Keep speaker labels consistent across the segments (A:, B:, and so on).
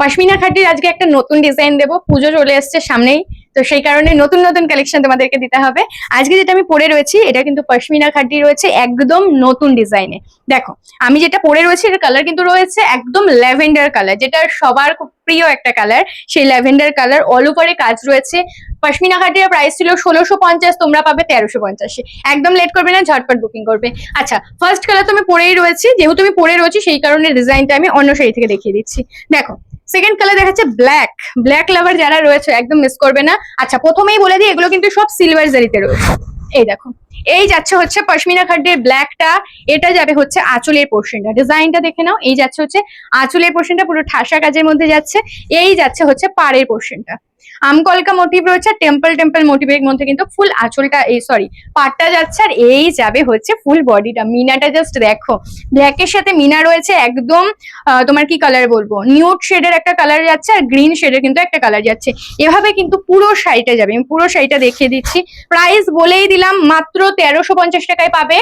A: পশমিনা খাটির আজকে একটা নতুন ডিজাইন দেবো। পুজো চলে এসছে সামনেই। তো সেই কারণে নতুন নতুন কালেকশন তোমাদেরকে দিতে হবে। আজকে যেটা আমি পরে রয়েছি, এটা কিন্তু পশমিনা খাটি রয়েছে একদম নতুন ডিজাইনে দেখো, আমি যেটা পরে রয়েছি, এটার কালার কিন্তু রয়েছে একদম ল্যাভেন্ডার কালার যেটা সবার খুব প্রিয় একটা কালার সেই ল্যাভেন্ডার কালার অল ওভারে কাজ রয়েছে। পশমিনা খাটির প্রাইস ছিল ষোলোশো পঞ্চাশ, তোমরা পাবে তেরোশো পঞ্চাশে। একদম লেট করবে না, ঝটপট বুকিং করবে। আচ্ছা ফার্স্ট কালার তো আমি পরেই রয়েছি, যেহেতু আমি পরে রয়েছি, সেই কারণে ডিজাইনটা আমি অন্য শাড়ি থেকে দেখিয়ে দিচ্ছি। দেখো সেকেন্ড কালার দেখাচ্ছে ব্ল্যাক ব্ল্যাক লাভার যারা রয়েছে, একদম মিস করবে না। আচ্ছা প্রথমেই বলে দিই, এগুলো কিন্তু সব সিলভার জারিতে রয়েছে। এই দেখো এই যাচ্ছে হচ্ছে পশমিনা খাড্ডের ব্ল্যাকটা এটা যাবে হচ্ছে আঁচলের পোর্শনটা ডিজাইনটা দেখে নাও, এই যাচ্ছে হচ্ছে আঁচলের পোর্শনটা পুরো ঠাসা কাজের মধ্যে যাচ্ছে। এই যাচ্ছে হচ্ছে পাড়ের পোর্শনটা আমকলকা মোটিভ রয়েছে টেম্পল টেম্পল মোটিভের মধ্যে কিন্তু ফুল আঁচলটা, এই সরি পাটটা যাচ্ছে আর এই যাবে হচ্ছে ফুল বডিটা মিনাটা জাস্ট দেখো। ব্ল্যাকের সাথে মিনা রয়েছে একদম তোমার কি কালার বলব? নিউট শেডের একটা কালার যাচ্ছে আর গ্রিন শেডের কিন্তু একটা কালার যাচ্ছে। এভাবে কিন্তু পুরো শাড়িটা যাবে। আমি পুরো শাড়িটা দেখিয়ে দিচ্ছি। প্রাইস বলেই দিলাম, মাত্র তেরোশো পঞ্চাশ টাকায় পাবে।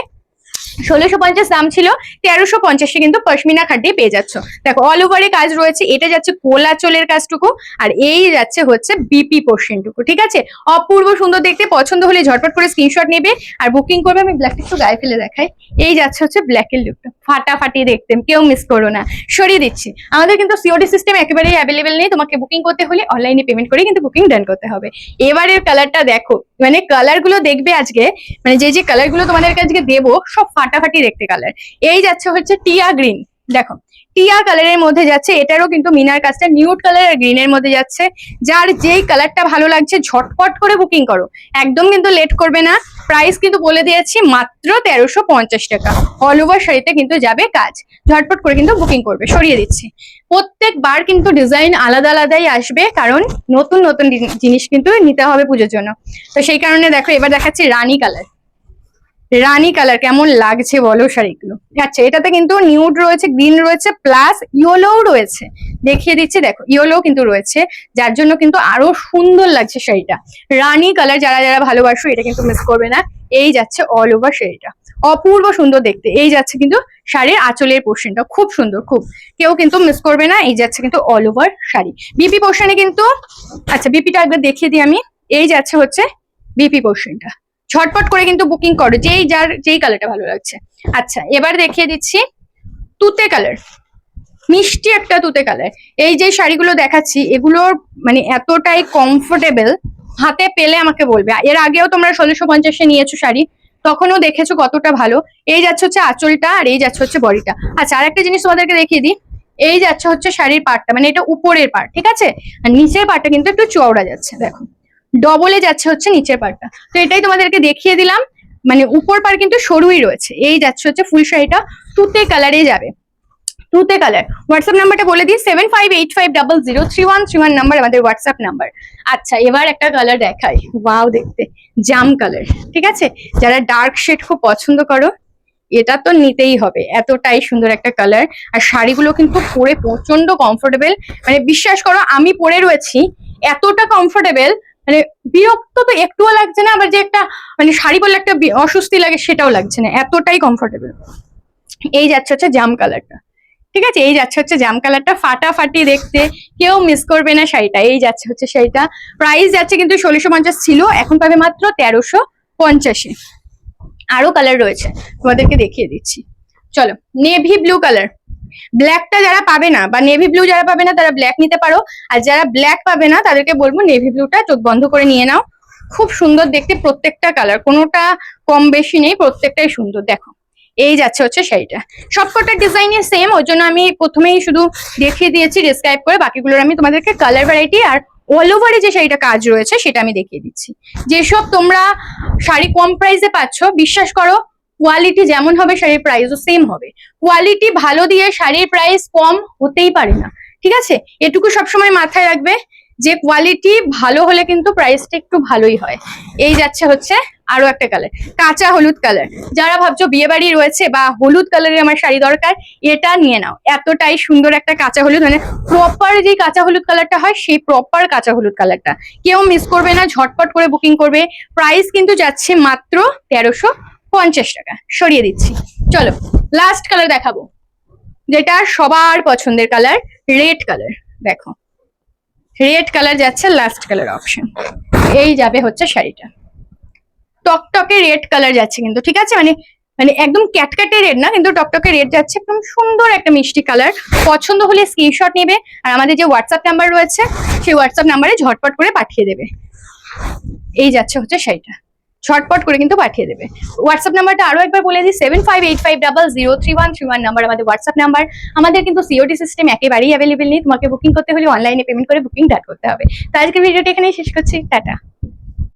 A: ষোলোশো পঞ্চাশ দাম ছিল, তেরোশো পঞ্চাশে কিন্তু পশমিনা খাটি পেয়ে যাচ্ছ। দেখো অল ওভারে কাজ রয়েছে, এটা যাচ্ছে কোলা চোলের কাজটুকু, আর এই যাচ্ছে হচ্ছে বিপি পোর্শনটুকু ঠিক আছে? অপূর্ব সুন্দর দেখতে, পছন্দ হলে ঝটপট করে স্ক্রিনশট নেবে, আর বুকিং করবে, আমি ব্ল্যাকটা একটু গায়ে ফেলে দেখাই। এই যাচ্ছে হচ্ছে ব্ল্যাকের লুকটা ফাটাফাটি দেখতে, কেউ মিস করো না। সরিয়ে দিচ্ছি। আমাদের কিন্তু সিওডি সিস্টেম একেবারেই অ্যাভেলেবেল নেই, তোমাকে বুকিং করতে হলে অনলাইনে পেমেন্ট করে কিন্তু বুকিং ডান করতে হবে। এবারের কালারটা দেখো মানে কালারগুলো দেখবে আজকে মানে যে যে কালারগুলো তোমাদেরকে আজকে দেবো, সব ফাটাফাটি দেখতে কালার এই যাচ্ছে হচ্ছে টিয়া গ্রিন দেখো। টিয়া কালারের মধ্যে যাচ্ছে, এটারও কিন্তু মিনার কাজটা নিউড কালার আর গ্রিনের মধ্যে যাচ্ছে। যার যেই কালারটা ভালো লাগছে, ঝটপট করে বুকিং করো। একদম কিন্তু লেট করবে না। প্রাইস কিন্তু বলে দিয়েছি মাত্র তেরোশো পঞ্চাশ টাকা। অল ওভার শাড়িতে কিন্তু যাবে কাজ। ঝটপট করে কিন্তু বুকিং করবে। সরিয়ে দিচ্ছি। প্রত্যেকবার কিন্তু ডিজাইন আলাদা আলাদাই আসবে কারণ নতুন নতুন জিনিস কিন্তু নিতে হবে পুজোর জন্য। তো সেই কারণে দেখো, এবার দেখাচ্ছি রানী কালার রানী কালার কেমন লাগছে বলো শাড়িগুলো? আচ্ছা এটাতে কিন্তু নিউড রয়েছে গ্রিন রয়েছে প্লাস ইয়েলোও রয়েছে। দেখিয়ে দিচ্ছি, দেখো ইয়েলো কিন্তু রয়েছে, যার জন্য কিন্তু আরও সুন্দর লাগছে শাড়িটা। রানী কালার যারা যারা ভালোবাসো, এটা কিন্তু মিস করবে না। এই যাচ্ছে অল ওভার শাড়িটা। অপূর্ব সুন্দর দেখতে। এই যাচ্ছে কিন্তু শাড়ির আঁচলের পোর্শনটা খুব সুন্দর, খুব। কেউ কিন্তু মিস করবে না, এই যাচ্ছে কিন্তু অল ওভার শাড়ি। বিপি পোর্শনে কিন্তু আচ্ছা বিপিটা একবার দেখিয়ে দিই আমি। এই যাচ্ছে হচ্ছে বিপি পোর্শনটা ঝটপট করে কিন্তু বুকিং করো, যেই যার, যেই কালারটা ভালো লাগছে। আচ্ছা এবার দেখিয়ে দিচ্ছি তুতে কালার মিষ্টি একটা তুতে কালার এই যে শাড়িগুলো দেখাচ্ছি, এগুলোর মানে এতটাই কমফোর্টেবল হাতে পেলে আমাকে বলবে। এর আগেও তোমরা ষোলোশো পঞ্চাশে নিয়েছো শাড়ি, তখনও দেখেছ কতটা ভালো। এই যাচ্ছে হচ্ছে আঁচলটা, আর এই যাচ্ছে হচ্ছে বডিটা। আচ্ছা আর একটা জিনিস তোমাদেরকে দেখিয়ে দিই। এই যাচ্ছে হচ্ছে শাড়ির পার্টটা মানে এটা উপরের পার্ট ঠিক আছে? আর নিচের পাটটা কিন্তু একটু চওড়া যাচ্ছে, দেখো। ডবলে যাচ্ছে হচ্ছে নিচের পাটটা তো এটাই তোমাদেরকে দেখিয়ে দিলাম। মানে উপর পার কিন্তু সরুই রয়েছে। এই যাচ্ছে হচ্ছে ফুল শাড়িটা। তুতে কালারে যাবে। তুতে কালার হোয়াটসঅ্যাপ নাম্বারটা বলে দিই। Seven five eight five double zero three one three one number আমাদের হোয়াটসঅ্যাপ নাম্বার আচ্ছা এবার একটা কালার দেখাই। ওয়াও দেখতে। জাম কালার ঠিক আছে? যারা ডার্ক শেড খুব পছন্দ করো, এটা তো নিতেই হবে। এতটাই সুন্দর একটা কালার আর শাড়িগুলো কিন্তু পরে প্রচণ্ড কমফোর্টেবল মানে বিশ্বাস করো, আমি পরে রয়েছি, এতটা কমফোর্টেবল মানে বিরক্ত তো একটুও লাগছে না, আবার যে একটা মানে শাড়ি বললে একটা অস্বস্তি লাগে সেটাও লাগছে না, এতটাই কমফোর্টেবল এই যাচ্ছে হচ্ছে জাম কালারটা ঠিক আছে, এই যাচ্ছে হচ্ছে জাম কালারটা ফাটাফাটি দেখতে, কেউ মিস করবে না শাড়িটা, এই যাচ্ছে হচ্ছে শাড়িটা। প্রাইস যাচ্ছে কিন্তু ষোলোশো পঞ্চাশ ছিল, এখন পাবে মাত্র তেরোশো পঞ্চাশে। আরও কালার রয়েছে, তোমাদেরকে দেখিয়ে দিচ্ছি। চলো নেভি ব্লু কালার ব্ল্যাকটা যারা পাবে না বা নেভি ব্লু যারা পাবে না, তারা ব্ল্যাক নিতে পারো। আর যারা ব্ল্যাক পাবে না, তাদেরকে বলব নেভি ব্লুটা চোখ বন্ধ করে নিয়ে নাও। খুব সুন্দর দেখতে প্রত্যেকটা কালার কোনোটা কম বেশি নেই, প্রত্যেকটাই সুন্দর, দেখো। এই যাচ্ছে হচ্ছে শাড়িটা। সবকটা ডিজাইনের সেম ওই জন্য আমি প্রথমেই শুধু দেখিয়ে দিয়েছি ডিসক্রাইব করে, বাকিগুলোর আমি তোমাদেরকে কালার ভ্যারাইটি আর অল ওভারে যে শাড়িটা কাজ রয়েছে, সেটা আমি দেখিয়ে দিচ্ছি। যেসব তোমরা শাড়ি কম প্রাইসে পাচ্ছ, বিশ্বাস করো কোয়ালিটি যেমন হবে, শাড়ির প্রাইসও সেম হবে। কোয়ালিটি ভালো দিয়ে শাড়ির প্রাইস কম হতেই পারে না। ঠিক আছে? এটুকু সবসময় মাথায় রাখবে যে কোয়ালিটি ভালো হলে কিন্তু প্রাইসটা একটু ভালোই হয়। এই যাচ্ছে হচ্ছে আরও একটা কালার কাঁচা হলুদ কালার যারা ভাবছ বিয়ে বাড়ি রয়েছে বা হলুদ কালারের আমার শাড়ি দরকার, এটা নিয়ে নাও। এতটাই সুন্দর একটা কাঁচা হলুদ মানে প্রপার যে কাঁচা হলুদ কালারটা হয়, সেই প্রপার কাঁচা হলুদ কালারটা কেউ মিস করবে না, ঝটপট করে বুকিং করবে। প্রাইস কিন্তু যাচ্ছে মাত্র তেরোশো পঞ্চাশ টাকা। সরিয়ে দিচ্ছি। চলো লাস্ট কালার দেখাবো। যেটা সবার পছন্দের কালার রেড কালার দেখো রেড কালার যাচ্ছে লাস্ট কালার অপশন এই যাবে হচ্ছে শাড়িটা। টকটকে রেড কালার যাচ্ছে কিন্তু, ঠিক আছে? মানে মানে একদম ক্যাটক্যাটে রেড না, কিন্তু টকটকে রেড যাচ্ছে। একদম সুন্দর একটা মিষ্টি কালার পছন্দ হলে স্ক্রিনশট নেবে। আর আমাদের যে হোয়াটসঅ্যাপ নাম্বার রয়েছে, সেই হোয়াটসঅ্যাপ নাম্বারে ঝটপট করে পাঠিয়ে দেবে। এই যাচ্ছে হচ্ছে শাড়িটা। ঝটপট করে কিন্তু পাঠিয়ে দেবে। হোয়াটসঅ্যাপ নাম্বারটা আরও একবার বলে দিই seven five eight five double zero three one three one number আমাদের হোয়াটসঅ্যাপ নাম্বার আমাদের কিন্তু সিওটি সিস্টেম একেবারেই অ্যাভেলেবেল নেই, তোমাকে বুকিং করতে হলে অনলাইনে পেমেন্ট করে বুকিং স্টার্ট করতে হবে। তো আজকের ভিডিওটি এখানেই শেষ করছি, টাটা।